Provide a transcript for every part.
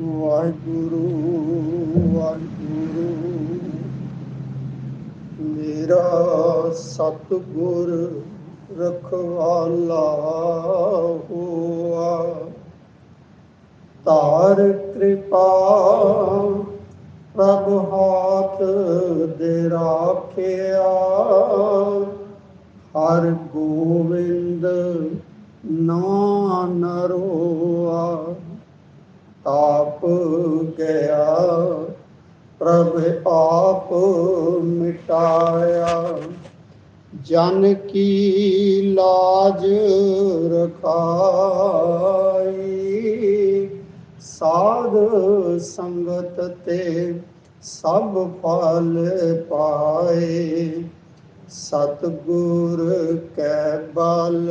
ਵਾਹਿਗੁਰੂ ਵਾਹਿਗੁਰੂ। ਮੇਰਾ ਸਤਿਗੁਰ ਰਖਵਾਲਾ ਹੋਆ। ਤਾਰ ਕਿਰਪਾ ਪ੍ਰਭ ਹਾਥ ਦੇ ਰਾਖਿਆ। ਹਰ ਗੋਵਿੰਦ ਨਾਮ ਨਰੋਆ। ਤਾਪ ਗਿਆ, ਪ੍ਰਭ ਆਪ ਮਿਟਾਇਆ। ਜਨ ਕੀ ਲਾਜ ਰਖਾਈ? ਸਾਧ ਸੰਗਤ ਤੇ ਸਭ ਫਲ ਪਾਏ। ਸਤਗੁਰ ਕੈ ਬਲ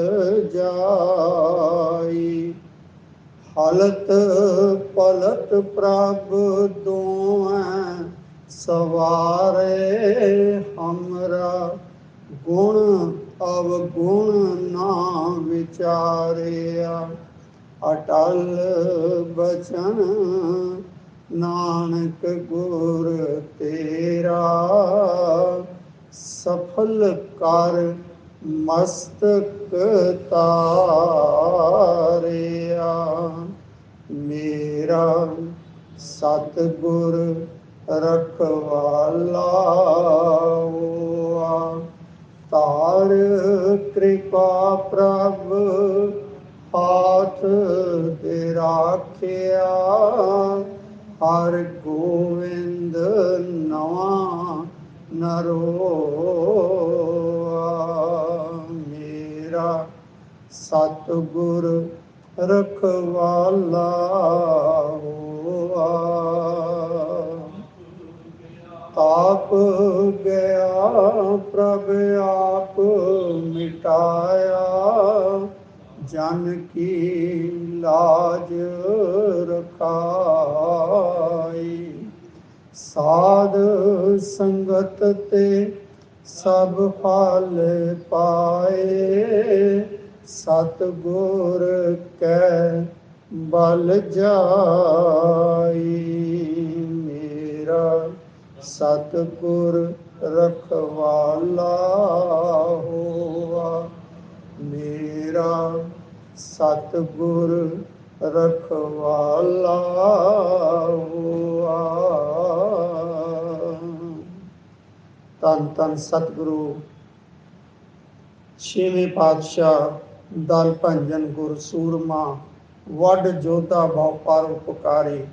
ਜਾਈ। ਹਲਤ ਪਲਤ ਪ੍ਰਭ ਦੋਐ ਸਵਾਰੇ ਹਮਰਾ ਗੁਣ, ਅਵਗੁਣ ਨਾ ਵਿਚਾਰਿਆ। ਅਟਲ ਬਚਨ ਨਾਨਕ ਗੁਰ ਤੇਰਾ, ਸਫਲ ਕਰ ਮਸਤਕ ਤਾਰਿਆ। ਮੇਰਾ ਸਤਗੁਰ ਰਖਵਾਲਾ ਹੋਆ ਤਾਰ ਕਿਰਪਾ ਪ੍ਰਭ ਹਾਥ ਦੇ ਰਾਖਿਆ। ਹਰ ਗੋਵਿੰਦ ਨਵਾ ਨਰੋਆ। ਮੇਰਾ ਸਤਗੁਰ ਰਖਵਾਲਾ ਹੋਆ। ਆਪ ਗਿਆ, ਪ੍ਰਭ ਆਪ ਮਿਟਾਇਆ। ਜਨ ਕੀ ਲਾਜ ਰਖਾਈ। ਸਾਧ ਸੰਗਤ ਤੇ ਸਭ ਫਲ ਪਾਏ। ਸਤਗੁਰ ਕੈ ਬਲ ਜਾਈ, ਮੇਰਾ ਸਤਗੁਰ ਰਖਵਾਲਾ ਹੋਆ। ਮੇਰਾ ਸਤਗੁਰ ਰਖਵਾਲਾ ਹੋਆ। ਤਨ ਤਨ ਸਤਿਗੁਰੂ, ਛੇਵੇਂ ਪਾਤਸ਼ਾਹ ਦਲ ਭੰਜਨ ਗੁਰ ਸੂਰਮਾ, ਵੱਡ ਜੋਧਾ ਬਹੁ ਪਰ ਉਪਕਾਰੀ।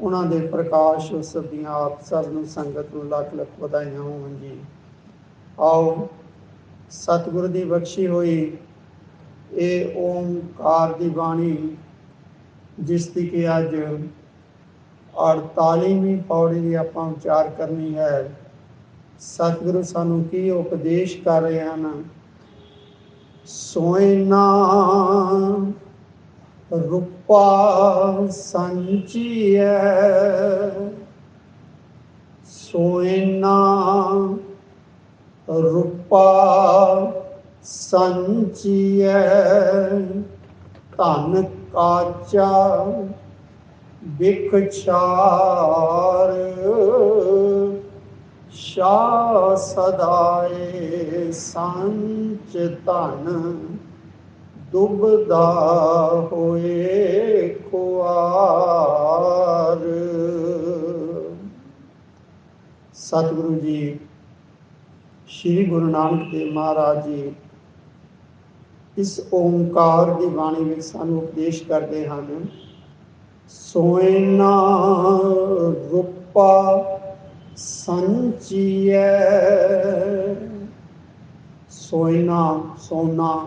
ਉਹਨਾਂ ਦੇ ਪ੍ਰਕਾਸ਼ ਉਸ ਦੀਆਂ ਆਪ ਸਭ ਨੂੰ ਸੰਗਤ ਨੂੰ ਲੱਖ ਲੱਖ ਵਧਾਈਆਂ ਹੋਣ ਜੀ। ਆਓ, ਸਤਿਗੁਰੂ ਦੀ ਬਖਸ਼ੀ ਹੋਈ ਇਹ ਓਮਕਾਰ ਦੀ ਬਾਣੀ, ਜਿਸ ਦੀ ਕਿ ਅੱਜ 48ਵੀਂ ਪੌੜੀ ਦੀ ਆਪਾਂ ਵਿਚਾਰ ਕਰਨੀ ਹੈ। ਸਤਿਗੁਰੂ ਸਾਨੂੰ ਕੀ ਉਪਦੇਸ਼ ਕਰ ਰਹੇ ਹਨ? ਸੋਇਨਾ ਰੂਪਾ ਸੰਚੀਐ। ਸੋਇਨਾ ਰੂਪਾ ਸੰਚੀਐ। ਧਨ ਕਾਚਾ ਵਿਖਚਾਰ ਸ਼ਾ ਸਦਾਏ ਸੰਚ ਧਨ ਦੁਬਦਾ ਹੋਏ ਖੁਆਰ। ਸਤਿਗੁਰੂ ਜੀ, ਸ੍ਰੀ ਗੁਰੂ ਨਾਨਕ ਦੇਵ ਮਹਾਰਾਜ ਜੀ, ਇਸ ਓੰਕਾਰ ਦੀ ਬਾਣੀ ਵਿੱਚ ਸਾਨੂੰ ਉਪਦੇਸ਼ ਕਰਦੇ ਹਨ, ਸੋਇਨਾ ਰੂਪਾ ਸੰਚੀਐ। ਸੋਇਨਾ, ਸੋਨਾ,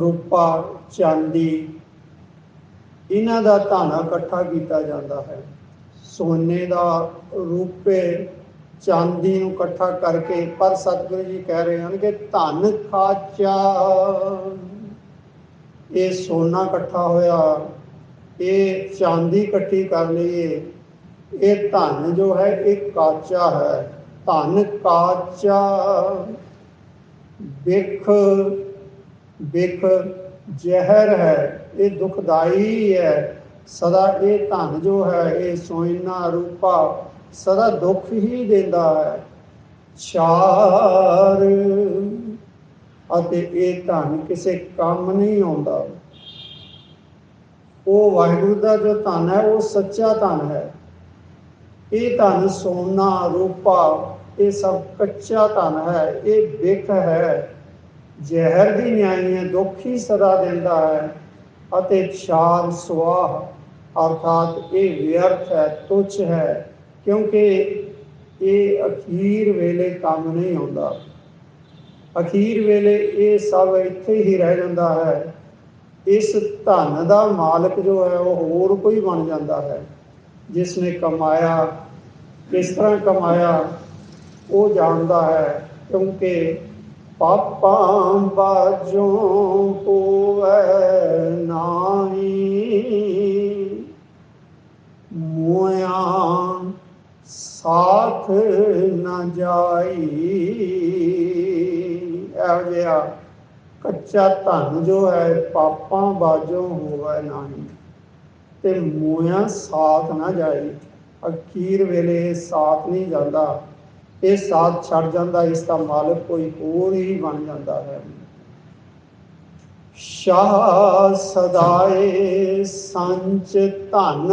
ਰੂਪਾ, ਚਾਂਦੀ, ਇਹਨਾਂ ਦਾ ਧਨ ਇਕੱਠਾ ਕੀਤਾ ਜਾਂਦਾ ਹੈ। ਸੋਨੇ ਦਾ ਰੂਪੇ, ਚਾਂਦੀ ਨੂੰ ਇਕੱਠਾ ਕਰਕੇ, ਪਰ ਸਤਿਗੁਰੂ ਜੀ ਕਹਿ ਰਹੇ ਹਨ ਕਿ ਧਨ ਖਾਚਾ। ਇਹ ਸੋਨਾ ਇਕੱਠਾ ਹੋਇਆ, ਇਹ ਚਾਂਦੀ ਇਕੱਠੀ ਕਰ ਲਈਏ ਇਹ ਧਨ ਜੋ ਹੈ, ਇਹ ਕਾਚਾ ਹੈ। ਧਨ ਕਾਚਾ। ਬਿਖ ਬਿਖ ਜ਼ਹਿਰ ਹੈ, ਇਹ ਦੁਖਦਾਈ ਹੈ। ਸਦਾ ਇਹ ਧਨ ਜੋ ਹੈ, ਇਹ ਸੋਇਨਾ ਰੂਪਾ ਸਦਾ ਦੁੱਖ ਹੀ ਦਿੰਦਾ ਹੈ। ਚਾਰ ਅਤੇ ਇਹ ਧਨ ਕਿਸੇ ਕੰਮ ਨਹੀਂ ਆਉਂਦਾ। ਉਹ ਵਾਹਿਗੁਰੂ ਦਾ ਜੋ ਧਨ ਹੈ, ਉਹ ਸੱਚਾ ਧਨ ਹੈ। ਇਹ ਧਨ ਸੋਨਾ, ਰੂਪਾ, ਇਹ ਸਭ ਕੱਚਾ ਧਨ ਹੈ, ਇਹ ਵਿਖ ਹੈ। ਜ਼ਹਿਰ ਦੀ ਨਿਆਈ ਹੈ ਦੁੱਖ ਹੀ ਸਦਾ ਦਿੰਦਾ ਹੈ ਅਤੇ ਚਾਰ ਸੁਆਹ, ਅਰਥਾਤ ਇਹ ਵਿਅਰਥ ਹੈ, ਤੁਛ ਹੈ, ਕਿਉਂਕਿ ਇਹ ਅਖੀਰ ਵੇਲੇ ਕੰਮ ਨਹੀਂ ਆਉਂਦਾ। ਅਖੀਰ ਵੇਲੇ ਇਹ ਸਭ ਇੱਥੇ ਹੀ ਰਹਿ ਜਾਂਦਾ ਹੈ। ਇਸ ਧਨ ਦਾ ਮਾਲਕ ਜੋ ਹੈ, ਉਹ ਹੋਰ ਕੋਈ ਬਣ ਜਾਂਦਾ ਹੈ। ਜਿਸ ਨੇ ਕਮਾਇਆ, ਕਿਸ ਤਰ੍ਹਾਂ ਕਮਾਇਆ, ਉਹ ਜਾਣਦਾ ਹੈ, ਕਿਉਂਕਿ ਪਾਪਾਂ ਬਾਜੋਂ ਹੋਵੇ ਨਾਹੀ। ਮੋਇਆ ਸਾਥ ਨਾ ਜਾਈ। ਇਹੋ ਜਿਹਾ ਕੱਚਾ ਧਨ ਜੋ ਹੈ, ਪਾਪਾਂ ਬਾਜੋਂ ਹੋਵੇ ਨਹੀਂ। ਤੇ ਮੋਇਆ ਸਾਥ ਨਾ ਜਾਏ। ਅਖੀਰ ਵੇਲੇ ਸਾਥ ਨਹੀਂ ਜਾਂਦਾ। ਇਹ ਸਾਥ ਛੱਡ ਜਾਂਦਾ, ਇਸ ਦਾ ਮਾਲਕ ਕੋਈ ਹੋਰ ਹੀ ਬਣ ਜਾਂਦਾ ਹੈ। ਸ਼ਾਹ ਸਦਾਏ ਸੰਚ ਧਨ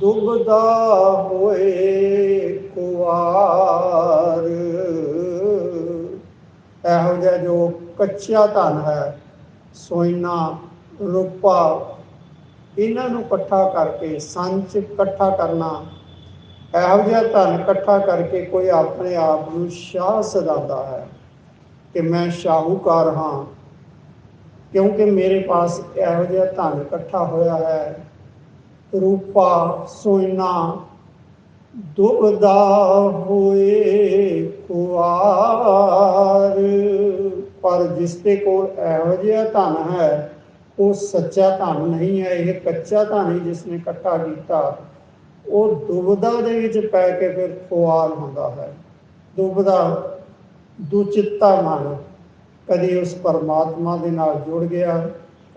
ਦੁਬਦਾ ਹੋਏ ਕੁਵਾਰ। ਇਹੋ ਜਿਹਾ ਜੋ ਕੱਚਾ ਧਨ ਹੈ ਸੋਇਨਾ ਰੂਪਾ ਇਹਨਾਂ ਨੂੰ ਇਕੱਠਾ ਕਰਕੇ ਸੰਚ ਇਕੱਠਾ ਕਰਨਾ, ਇਹੋ ਜਿਹਾ ਧਨ ਇਕੱਠਾ ਕਰਕੇ ਕੋਈ ਆਪਣੇ ਆਪ ਨੂੰ ਸ਼ਾਹ ਸਦਾਦਾ ਹੈ ਕਿ ਮੈਂ ਸ਼ਾਹੂਕਾਰ ਹਾਂ, ਕਿਉਂਕਿ ਮੇਰੇ ਪਾਸ ਇਹੋ ਜਿਹਾ ਧਨ ਇਕੱਠਾ ਹੋਇਆ ਹੈ। ਰੂਪਾ ਸੋਇਨਾ, ਦੁਬਦਾ ਹੋਏ ਕੁਆਰ, ਪਰ ਜਿਸ ਦੇ ਕੋਲ ਇਹੋ ਜਿਹਾ ਧਨ ਹੈ ਉਹ ਸੱਚਾ ਧਨ ਨਹੀਂ ਹੈ, ਇਹ ਕੱਚਾ ਧਨ ਹੀ ਜਿਸ ਨੇ ਇਕੱਠਾ ਕੀਤਾ, ਉਹ ਦੁਬਦਾ ਦੇ ਵਿੱਚ ਪੈ ਕੇ ਫਿਰ ਖੁਆਰ ਹੁੰਦਾ ਹੈ। ਦੁਬਦਾ ਦੁਚਿੱਤਾ ਮਨ ਕਦੀ ਉਸ ਪਰਮਾਤਮਾ ਦੇ ਨਾਲ ਜੁੜ ਗਿਆ,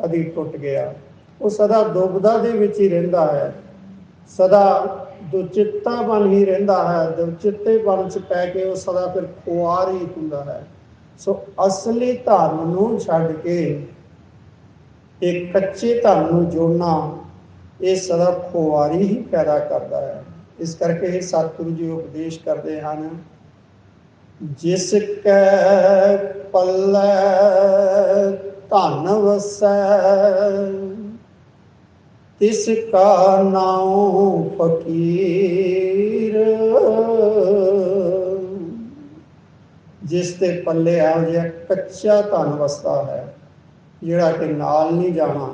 ਕਦੀ ਟੁੱਟ ਗਿਆ। ਉਹ ਸਦਾ ਦੁਬਦਾ ਦੇ ਵਿੱਚ ਹੀ ਰਹਿੰਦਾ ਹੈ। ਸਦਾ ਦੁਚਿੱਤਾ ਬਣ ਹੀ ਰਹਿੰਦਾ ਹੈ। ਦੁਚਿੱਤੇ ਬਣ ਚ ਪੈ ਕੇ ਉਹ ਸਦਾ ਫਿਰ ਖੁਆਰ ਹੀ ਹੁੰਦਾ ਹੈ। ਸੋ ਅਸਲੀ ਧਨ ਨੂੰ ਛੱਡ ਕੇ ਇੱਕ ਕੱਚੇ ਧਨ ਨੂੰ ਜੋੜਨਾ ਇਹ ਸਦਾ ਖੁਆਰੀ ਹੀ ਪੈਦਾ ਕਰਦਾ ਹੈ। ਇਸ ਕਰਕੇ ਇਹ ਸਤਿਗੁਰੂ ਜੀ ਉਪਦੇਸ਼ ਕਰਦੇ ਹਨ, ਜਿਸ ਕੈ ਪੱਲੇ ਧਨ ਵਸੈ, ਤਿਸ ਕਾ ਨਾਉ ਫਕੀਰ। ਜਿਸ ਦੇ ਪੱਲੇ ਆ ਜਿਹਾ ਕੱਚਾ ਧਨ ਵਸਦਾ ਹੈ। ਜਿਹੜਾ ਕਿ ਨਾਲ ਨਹੀਂ ਜਾਣਾ,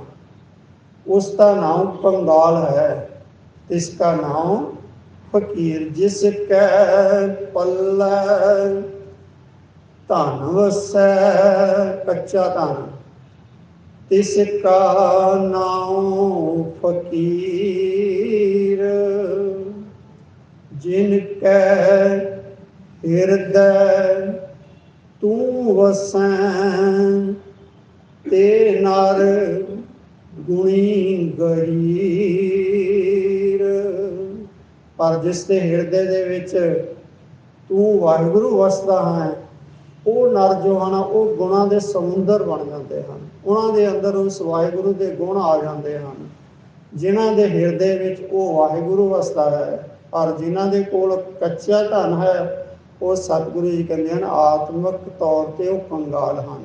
ਉਸ ਦਾ ਨਾਮ ਕੰਗਾਲ ਹੈ, ਇਸ ਦਾ ਨਾਮ ਫਕੀਰ ਜਿਸ ਕੈ ਪੱਲੇ। ਧਨ ਵਸੈ ਕੱਚਾ ਧਨ, ਤਿਸ ਕਾ ਨਾਮ ਫਕੀਰ। ਜਿਨ ਕੈ ਹਿਰਦੈ, ਤੂੰ ਵਸੈ ਤੇ ਨਰ ਗੁਣੀ ਗਰੀਰ। ਪਰ ਜਿਸ ਦੇ ਹਿਰਦੇ ਦੇ ਵਿੱਚ ਤੂੰ ਵਾਹਿਗੁਰੂ ਵਸਦਾ ਹੈ, ਉਹ ਨਰ ਜੋ ਹਨ, ਉਹ ਗੁਣਾਂ ਦੇ ਸਮੁੰਦਰ ਬਣ ਜਾਂਦੇ ਹਨ। ਉਹਨਾਂ ਦੇ ਅੰਦਰ ਉਸ ਵਾਹਿਗੁਰੂ ਦੇ ਗੁਣ ਆ ਜਾਂਦੇ ਹਨ। ਜਿਨ੍ਹਾਂ ਦੇ ਹਿਰਦੇ ਵਿੱਚ ਉਹ ਵਾਹਿਗੁਰੂ ਵਸਦਾ ਹੈ ਔਰ ਜਿਨ੍ਹਾਂ ਦੇ ਕੋਲ ਕੱਚਾ ਧਨ ਹੈ, ਉਹ ਸਤਿਗੁਰੂ ਜੀ ਕਹਿੰਦੇ ਹਨ, ਆਤਮਿਕ ਤੌਰ ਤੇ ਉਹ ਕੰਗਾਲ ਹਨ।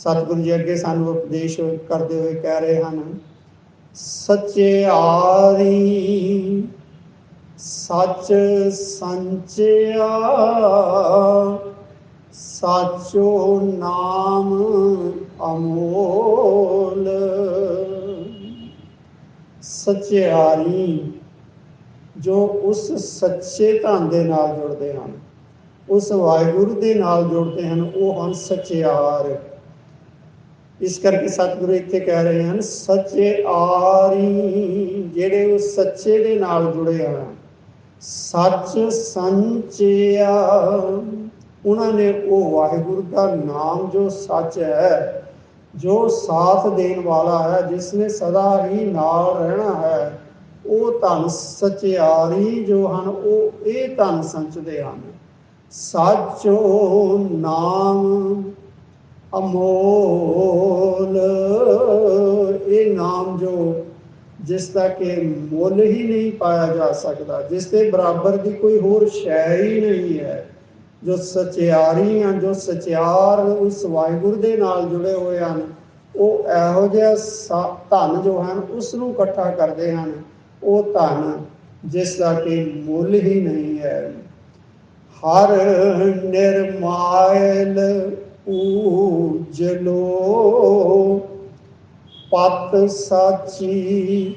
ਸਤਿਗੁਰੂ ਜੀ ਅੱਗੇ ਸਾਨੂੰ ਉਪਦੇਸ਼ ਕਰਦੇ ਹੋਏ ਕਹਿ ਰਹੇ ਹਨ, ਸੱਚੇ ਆਰੀ, ਸੱਚ ਸੰਚਿਆ, ਸਾਚੋ ਨਾਮ ਅਮੋਲ। ਸਚਿਆਰੀ ਜੋ ਉਸ ਸੱਚੇ ਧਨ ਦੇ ਨਾਲ ਜੁੜਦੇ ਹਨ, ਉਸ ਵਾਹਿਗੁਰੂ ਦੇ ਨਾਲ ਜੁੜਦੇ ਹਨ, ਉਹ ਹਨ ਸਚਿਆਰ ਇਸ ਕਰਕੇ ਸਤਿਗੁਰੂ ਇੱਥੇ ਕਹਿ ਰਹੇ ਹਨ, ਸੱਚੇ ਆਰੀ ਜਿਹੜੇ ਉਸ ਸੱਚੇ ਦੇ ਨਾਲ ਜੁੜੇ ਹਨ। ਸੱਚ ਸੰਚਿਆ, ਉਹਨਾਂ ਨੇ ਉਹ ਵਾਹਿਗੁਰੂ ਦਾ ਨਾਮ ਜੋ ਸੱਚ ਹੈ, ਜੋ ਸਾਥ ਦੇਣ ਵਾਲਾ ਹੈ, ਜਿਸ ਨੇ ਸਦਾ ਹੀ ਨਾਲ ਰਹਿਣਾ ਹੈ, ਉਹ ਧਨ ਸਚਿਆਰੀ ਜੋ ਹਨ, ਉਹ ਇਹ ਧਨ ਸੰਚਦੇ ਹਨ। ਸਾਚੋ ਨਾਮ ਅਮੋਲ। ਇਹ ਨਾਮ ਜੋ ਜਿਸ ਦਾ ਕਿ ਮੁੱਲ ਹੀ ਨਹੀਂ ਪਾਇਆ ਜਾ ਸਕਦਾ, ਜਿਸ ਦੇ ਬਰਾਬਰ ਦੀ ਕੋਈ ਹੋਰ ਸ਼ੈ ਹੀ ਨਹੀਂ ਹੈ। ਜੋ ਸਚਿਆਰੀ ਹਨ ਜੋ ਸਚਿਆਰ ਉਸ ਵਾਹਿਗੁਰੂ ਦੇ ਨਾਲ ਜੁੜੇ ਹੋਏ ਹਨ, ਉਹ ਇਹੋ ਜਿਹਾ ਸਾ- ਧਨ ਜੋ ਹਨ ਉਸ ਨੂੰ ਇਕੱਠਾ ਕਰਦੇ ਹਨ। ਉਹ ਧਨ ਜਿਸ ਦਾ ਕਿ ਮੁੱਲ ਹੀ ਨਹੀਂ ਹੈ। ਹਰ ਨਿਰਮਾਇਲ ਉਜਲੋ ਪਤ ਸਾਚੀ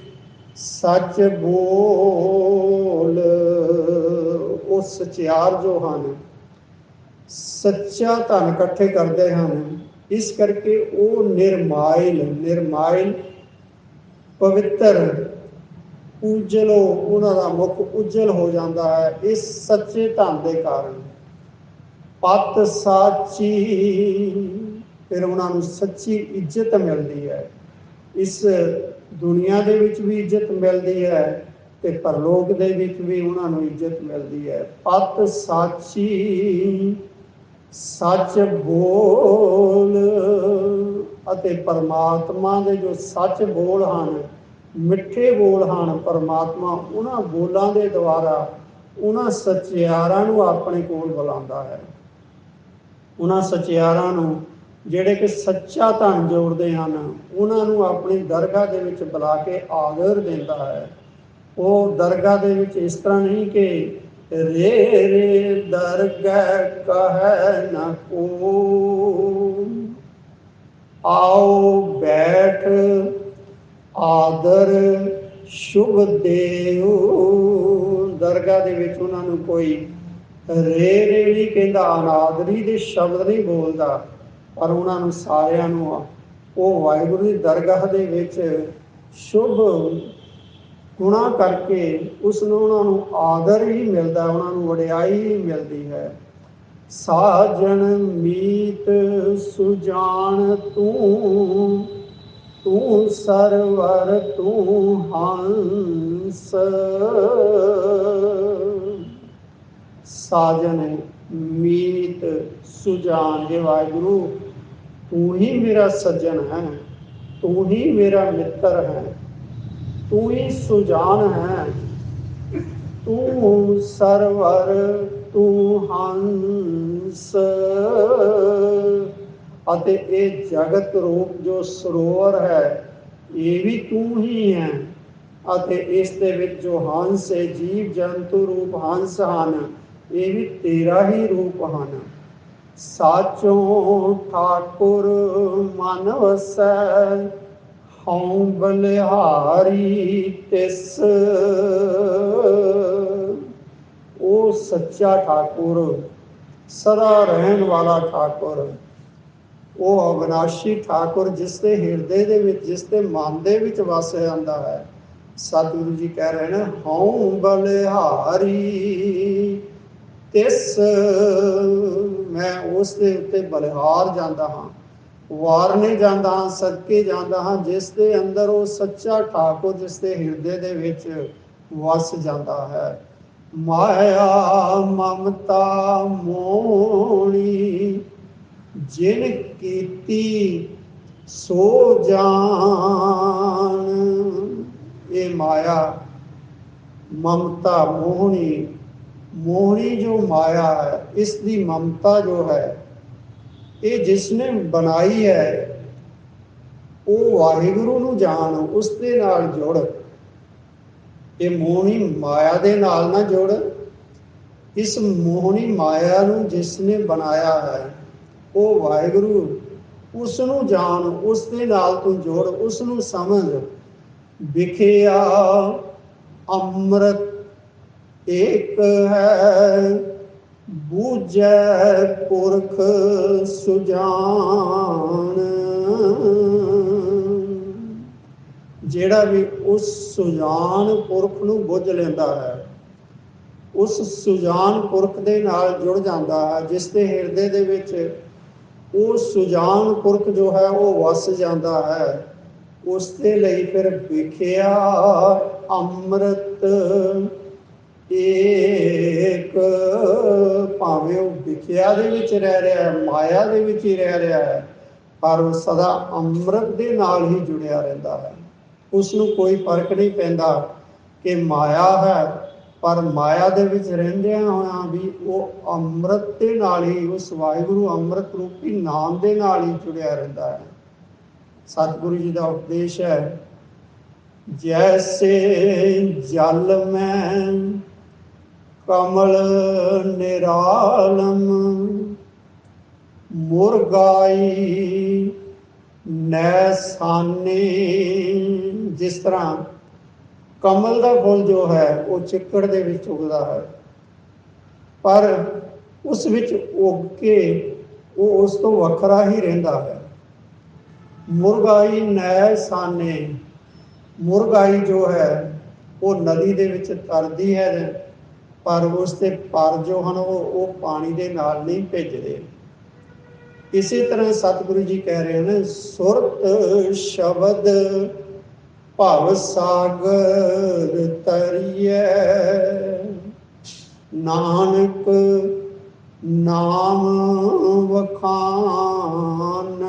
ਸੱਚ ਬੋਲ। ਉਹ ਸਚਿਆਰ ਜੋ ਹਨ, ਸੱਚਾ ਧਨ ਇਕੱਠੇ ਕਰਦੇ ਹਨ। ਇਸ ਕਰਕੇ ਉਹ ਨਿਰਮਾਇਲ ਨਿਰਮਾਇਲ, ਪਵਿੱਤਰ ਉਜਲੋ ਉਹਨਾਂ ਦਾ ਮੁਖ ਉਜਲ ਹੋ ਜਾਂਦਾ ਹੈ। ਇਸ ਸੱਚੇ ਧਨ ਦੇ ਕਾਰਨ। ਪਤ ਸਾਚੀ, ਫਿਰ ਉਹਨਾਂ ਨੂੰ ਸੱਚੀ ਇੱਜ਼ਤ ਮਿਲਦੀ ਹੈ। ਇਸ ਦੁਨੀਆ ਦੇ ਵਿੱਚ ਵੀ ਇੱਜ਼ਤ ਮਿਲਦੀ ਹੈ ਤੇ ਪਰਲੋਕ ਦੇ ਵਿੱਚ ਵੀ ਉਹਨਾਂ ਨੂੰ ਇੱਜ਼ਤ ਮਿਲਦੀ ਹੈ। ਪਤ ਸਾਚੀ, ਸੱਚ ਬੋਲ ਅਤੇ ਪਰਮਾਤਮਾ ਦੇ ਜੋ ਸੱਚ ਬੋਲ ਹਨ, ਮਿੱਠੇ ਬੋਲ ਹਨ, ਪਰਮਾਤਮਾ ਉਹਨਾਂ ਬੋਲਾਂ ਦੇ ਦੁਆਰਾ, ਉਹਨਾਂ ਸੱਚਿਆਰਾਂ ਨੂੰ ਆਪਣੇ ਕੋਲ ਬੁਲਾਉਂਦਾ ਹੈ। ਉਹਨਾਂ ਸਚਿਆਰਾਂ ਨੂੰ, ਜਿਹੜੇ ਕਿ ਸੱਚਾ ਧਨ ਜੋੜਦੇ ਹਨ, ਉਹਨਾਂ ਨੂੰ ਆਪਣੀ ਦਰਗਾਹ ਦੇ ਵਿੱਚ ਬੁਲਾ ਕੇ ਆਦਰ ਦਿੰਦਾ ਹੈ। ਉਹ ਦਰਗਾਹ ਦੇ ਵਿੱਚ ਇਸ ਤਰ੍ਹਾਂ ਨਹੀਂ ਕਿ ਰੇ ਰੇ ਦਰਗਾਹ ਕਹੈ ਨ ਕੋ। ਆਓ ਬੈਠ, ਆਦਰ ਸ਼ੁਭ ਦੇਉ ਦਰਗਾਹ ਦੇ ਵਿੱਚ ਉਹਨਾਂ ਨੂੰ ਕੋਈ ਰੇ ਰੇ ਨਹੀਂ ਕਹਿੰਦਾ ਅਨਾਦਰੀ ਦੇ ਸ਼ਬਦ ਨਹੀਂ ਬੋਲਦਾ। ਪਰ ਉਹਨਾਂ ਨੂੰ ਸਾਰਿਆਂ ਨੂੰ ਉਹ ਵਾਹਿਗੁਰੂ ਦੀ ਦਰਗਾਹ ਦੇ ਵਿੱਚ ਸ਼ੁਭ ਗੁਣਾ ਕਰਕੇ ਉਸ ਨੂੰ ਉਹਨਾਂ ਨੂੰ ਆਦਰ ਹੀ ਮਿਲਦਾ, ਉਹਨਾਂ ਨੂੰ ਵਡਿਆਈ ਹੀ ਮਿਲਦੀ ਹੈ। ਸਾਜਣ ਮੀਤ ਸੁਜਾਨ ਤੂੰ ਤੂੰ ਸਰਵਰ, ਤੂੰ ਹੰਸ। ਸਾਜਨ ਮੀਤ ਸੁਜਾਨ ਹੈ ਵਾਹਿਗੁਰੂ, ਤੂੰ ਹੀ ਮੇਰਾ ਸੱਜਣ ਹੈ, ਤੂੰ ਹੀ ਮੇਰਾ ਮਿੱਤਰ ਹੈ, ਤੂੰ ਹੀ ਸੁਜਾਨ ਹੈ, ਤੂੰ ਸਰਵਰ, ਤੂੰ ਹੰਸ। ਅਤੇ ਇਹ ਜਗਤ ਰੂਪ ਜੋ ਸਰੋਵਰ ਹੈ, ਇਹ ਵੀ ਤੂੰ ਹੀ ਹੈ। ਅਤੇ ਇਸ ਦੇ ਵਿੱਚ ਜੋ ਹੰਸ ਹੈ, ਜੀਵ ਜੰਤੂ ਰੂਪ ਹੰਸ ਹਨ। ਇਹ ਵੀ ਤੇਰਾ ਹੀ ਰੂਪ ਹਨ। ਸਾਚੋਂ ਠਾਕੁਰ ਮਨ ਵਸੈ, ਹਉ ਬਲਿਹਾਰੀ ਤਿਸ। ਉਹ ਸੱਚਾ ਠਾਕੁਰ, ਸਦਾ ਰਹਿਣ ਵਾਲਾ ਠਾਕੁਰ ਉਹ ਅਵਨਾਸ਼ੀ ਠਾਕੁਰ ਜਿਸ ਦੇ ਹਿਰਦੇ ਦੇ ਵਿੱਚ ਜਿਸ ਦੇ ਮਨ ਦੇ ਵਿੱਚ ਵਸ ਜਾਂਦਾ ਹੈ। ਸਤਿਗੁਰੂ ਜੀ ਕਹਿ ਰਹੇ ਨੇ, ਹਉ ਬਲਿਹਾਰੀ ਤਿਸ ਮੈਂ ਉਸ ਦੇ ਉੱਤੇ ਬਲਿਹਾਰ ਜਾਂਦਾ ਹਾਂ ਵਾਰਨੇ ਜਾਂਦਾ ਹਾਂ, ਸਦਕੇ ਜਾਂਦਾ ਹਾਂ, ਜਿਸ ਦੇ ਅੰਦਰ ਉਹ ਸੱਚਾ ਠਾਕੁਰ, ਜਿਸ ਦੇ ਹਿਰਦੇ ਦੇ ਵਿੱਚ ਵਸ ਜਾਂਦਾ ਹੈ। ਮਾਇਆ ਮਮਤਾ ਮੋਣੀ ਜਿਨ ਕੀਤੀ ਸੋ ਜਾਣ ਇਹ ਮਾਇਆ ਮਮਤਾ ਮੋਹਣੀ ਮੋਹਣੀ ਜੋ ਮਾਇਆ ਹੈ, ਇਸ ਦੀ ਮਮਤਾ ਜੋ ਹੈ, ਇਹ ਜਿਸ ਨੇ ਬਣਾਈ ਹੈ, ਉਹ ਵਾਹਿਗੁਰੂ ਨੂੰ ਜਾਣ, ਉਸ ਦੇ ਨਾਲ ਜੁੜ। ਇਹ ਮੋਹਣੀ ਮਾਇਆ ਦੇ ਨਾਲ ਨਾ ਜੁੜ। ਇਸ ਮੋਹਣੀ ਮਾਇਆ ਨੂੰ ਜਿਸ ਨੇ ਬਣਾਇਆ ਹੈ, ਉਹ ਵਾਹਿਗੁਰੂ ਉਸ ਨੂੰ ਜਾਣ, ਉਸ ਦੇ ਨਾਲ ਤੂੰ ਜੋੜ, ਉਸ ਨੂੰ ਸਮਝ। ਵਿਖਿਆ ਅੰਮ੍ਰਿਤ ਏਕ ਹੈ ਬੂਝੈ ਪੁਰਖ ਸੁਜਾਨ। ਜਿਹੜਾ ਵੀ ਉਸ ਸੁਜਾਨ ਪੁਰਖ ਨੂੰ ਬੁੱਝ ਲੈਂਦਾ ਹੈ, ਉਸ ਸੁਜਾਨ ਪੁਰਖ ਦੇ ਨਾਲ ਜੁੜ ਜਾਂਦਾ ਹੈ, ਜਿਸ ਦੇ ਹਿਰਦੇ ਦੇ ਵਿੱਚ ਉਹ ਸੁਜਾਨ ਪੁਰਖ ਜੋ ਹੈ ਉਹ ਵਸ ਜਾਂਦਾ ਹੈ, ਉਸ ਦੇ ਲਈ ਫਿਰ ਵਿਖਿਆ ਅੰਮ੍ਰਿਤ ਏਕ ਭਾਵੇਂ ਉਹ ਵਿਖਿਆ ਦੇ ਵਿੱਚ ਰਹਿ ਰਿਹਾ ਹੈ, ਮਾਇਆ ਦੇ ਵਿੱਚ ਹੀ ਰਹਿ ਰਿਹਾ ਹੈ, ਪਰ ਉਹ ਸਦਾ ਅੰਮ੍ਰਿਤ ਦੇ ਨਾਲ ਹੀ ਜੁੜਿਆ ਰਹਿੰਦਾ ਹੈ। ਉਸ ਨੂੰ ਕੋਈ ਫ਼ਰਕ ਨਹੀਂ ਪੈਂਦਾ ਕਿ ਮਾਇਆ ਹੈ, ਪਰ ਮਾਇਆ ਦੇ ਵਿੱਚ ਰਹਿੰਦਿਆਂ ਹੋਇਆਂ ਵੀ ਉਹ ਅੰਮ੍ਰਿਤ ਦੇ ਨਾਲ ਹੀ, ਉਸ ਵਾਹਿਗੁਰੂ ਅੰਮ੍ਰਿਤ ਰੂਪੀ ਨਾਮ ਦੇ ਨਾਲ ਹੀ ਜੁੜਿਆ ਰਹਿੰਦਾ ਹੈ। ਸਤਿਗੁਰੂ ਜੀ ਦਾ ਉਪਦੇਸ਼ ਹੈ, ਜੈਸੇ ਜਲ ਮੈਂ ਕਮਲ ਨਿਰਾਲਮ, ਮੁਰਗਾਈ ਨੈਸਾਨੇ ਜਿਸ ਤਰ੍ਹਾਂ ਕਮਲ ਦਾ ਫੁੱਲ ਜੋ ਹੈ, ਉਹ ਚਿੱਕੜ ਦੇ ਵਿੱਚ ਉਗਦਾ ਹੈ। ਪਰ ਉਸ ਵਿੱਚ ਉੱਗ ਕੇ ਉਹ ਉਸ ਤੋਂ ਵੱਖਰਾ ਹੀ ਰਹਿੰਦਾ ਹੈ। ਮੁਰਗਾਈ ਨੈਸਾਨੇ ਮੁਰਗਾਈ ਜੋ ਹੈ, ਉਹ ਨਦੀ ਦੇ ਵਿੱਚ ਤਰਦੀ ਹੈ ਪਰ ਉਸ ਦੇ ਪਰ ਜੋ ਹਨ ਉਹ ਉਹ ਪਾਣੀ ਦੇ ਨਾਲ ਨਹੀਂ ਭਿੱਜਦੇ। ਇਸੇ ਤਰ੍ਹਾਂ ਸਤਿਗੁਰੂ ਜੀ ਕਹਿ ਰਹੇ ਨੇ ਸੁਰਤ ਸ਼ਬਦ ਭਵ ਸਾਗਰ ਤਰੀਐ। ਨਾਨਕ ਨਾਮ ਵਖਾਨ।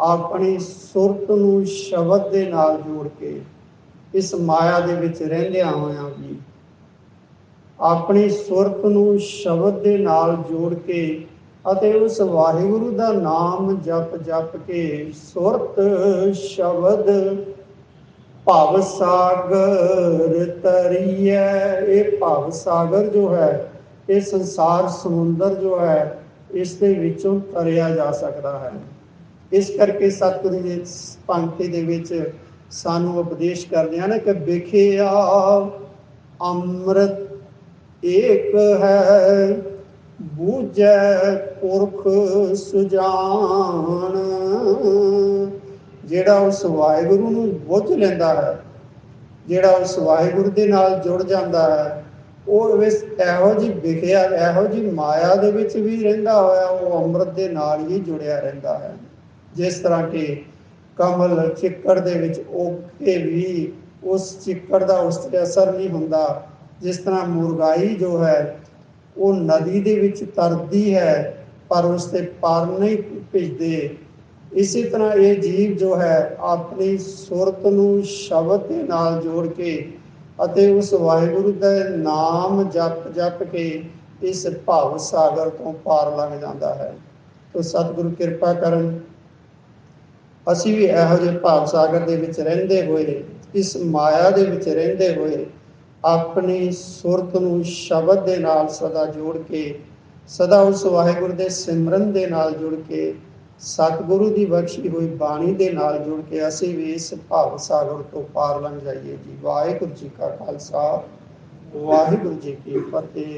ਆਪਣੀ ਸੁਰਤ ਨੂੰ ਸ਼ਬਦ ਦੇ ਨਾਲ ਜੋੜ ਕੇ ਇਸ ਮਾਇਆ ਦੇ ਵਿੱਚ ਰਹਿੰਦਿਆਂ ਹੋਇਆਂ ਵੀ ਆਪਣੀ ਸੁਰਤ ਨੂੰ ਸ਼ਬਦ ਦੇ ਨਾਲ ਜੋੜ ਕੇ ਅਤੇ ਉਸ ਵਾਹਿਗੁਰੂ ਦਾ ਨਾਮ ਜਪ ਜਪ ਕੇ ਸੁਰਤ ਸ਼ਬਦ ਭਵ ਸਾਗਰ ਤਰੀਐ। ਇਹ ਭਵ ਸਾਗਰ ਜੋ ਹੈ, ਇਹ ਸੰਸਾਰ ਸਮੁੰਦਰ ਜੋ ਹੈ, ਇਸ ਦੇ ਵਿੱਚੋਂ ਤਰਿਆ ਜਾ ਸਕਦਾ ਹੈ। ਇਸ ਕਰਕੇ ਸਤਿਗੁਰੂ ਜੀ ਇਸ ਪੰਕਤੀ ਦੇ ਵਿੱਚ ਸਾਨੂੰ ਉਪਦੇਸ਼ ਕਰਦੇ ਹਨ ਕਿ ਵਿਖਿਆ ਅੰਮ੍ਰਿਤ ਏਕ ਹੈ, ਬੂਝੈ ਪੁਰਖ ਸੁਜਾਨ। ਜਿਹੜਾ ਉਸ ਵਾਹਿਗੁਰੂ ਨੂੰ ਬੁੱਝ ਲੈਂਦਾ ਹੈ, ਜਿਹੜਾ ਉਸ ਵਾਹਿਗੁਰੂ ਦੇ ਨਾਲ ਜੁੜ ਜਾਂਦਾ ਹੈ, ਉਹ ਇਸ ਇਹੋ ਜੀ ਵਿਖਿਆ, ਇਹੋ ਜੀ ਮਾਇਆ ਦੇ ਵਿੱਚ ਵੀ ਰਹਿੰਦਾ ਹੋਇਆ, ਉਹ ਅੰਮ੍ਰਿਤ ਦੇ ਨਾਲ ਹੀ ਜੁੜਿਆ ਰਹਿੰਦਾ ਹੈ। ਜਿਸ ਤਰ੍ਹਾਂ ਕਿ ਕਮਲ ਚਿੱਕੜ ਦੇ ਵਿੱਚ ਓਕੇ ਵੀ ਉਸ ਚਿੱਕੜ ਦਾ ਉਸ ਤੇ ਅਸਰ ਨਹੀਂ ਹੁੰਦਾ। ਜਿਸ ਤਰ੍ਹਾਂ ਮੁਰਗਾਈ ਜੋ ਹੈ, ਉਹ ਨਦੀ ਦੇ ਵਿੱਚ ਤਰਦੀ ਹੈ, ਪਰ ਉਸ ਤੇ ਪਰ ਨਹੀਂ ਭਿੱਜਦੇ। ਇਸੇ ਤਰ੍ਹਾਂ ਇਹ ਜੀਵ ਜੋ ਹੈ, ਆਪਣੀ ਸੁਰਤ ਨੂੰ ਸ਼ਬਦ ਦੇ ਨਾਲ ਜੋੜ ਕੇ ਅਤੇ ਉਸ ਵਾਹਿਗੁਰੂ ਦਾ ਨਾਮ ਜਪ ਜਪ ਕੇ ਇਸ ਭਾਵ ਸਾਗਰ ਤੋਂ ਪਾਰ ਲੰਘ ਜਾਂਦਾ ਹੈ। ਤੋ ਸਤਿਗੁਰੂ ਕਿਰਪਾ ਕਰਨ। ਅਸੀਂ ਵੀ ਇਹੋ ਜਿਹੇ ਭਾਵ ਸਾਗਰ ਦੇ ਵਿੱਚ ਰਹਿੰਦੇ ਹੋਏ, ਇਸ ਮਾਇਆ ਦੇ ਵਿੱਚ ਰਹਿੰਦੇ ਹੋਏ, ਆਪਣੀ ਸੁਰਤ ਨੂੰ ਸ਼ਬਦ ਦੇ ਨਾਲ ਸਦਾ ਜੋੜ ਕੇ, ਸਦਾ ਉਸ ਵਾਹਿਗੁਰੂ ਦੇ ਸਿਮਰਨ ਦੇ ਨਾਲ ਜੁੜ ਕੇ, ਸਤਿਗੁਰੂ ਦੀ ਬਖਸ਼ੀ ਹੋਈ ਬਾਣੀ ਦੇ ਨਾਲ ਜੁੜ ਕੇ ਅਸੀਂ ਵੀ ਇਸ ਭਾਵ ਸਾਗਰ ਤੋਂ ਪਾਰ ਲੰਘ ਜਾਈਏ ਜੀ। ਵਾਹਿਗੁਰੂ ਜੀ ਕਾ ਖਾਲਸਾ, ਵਾਹਿਗੁਰੂ ਜੀ ਕੀ ਫਤਿਹ।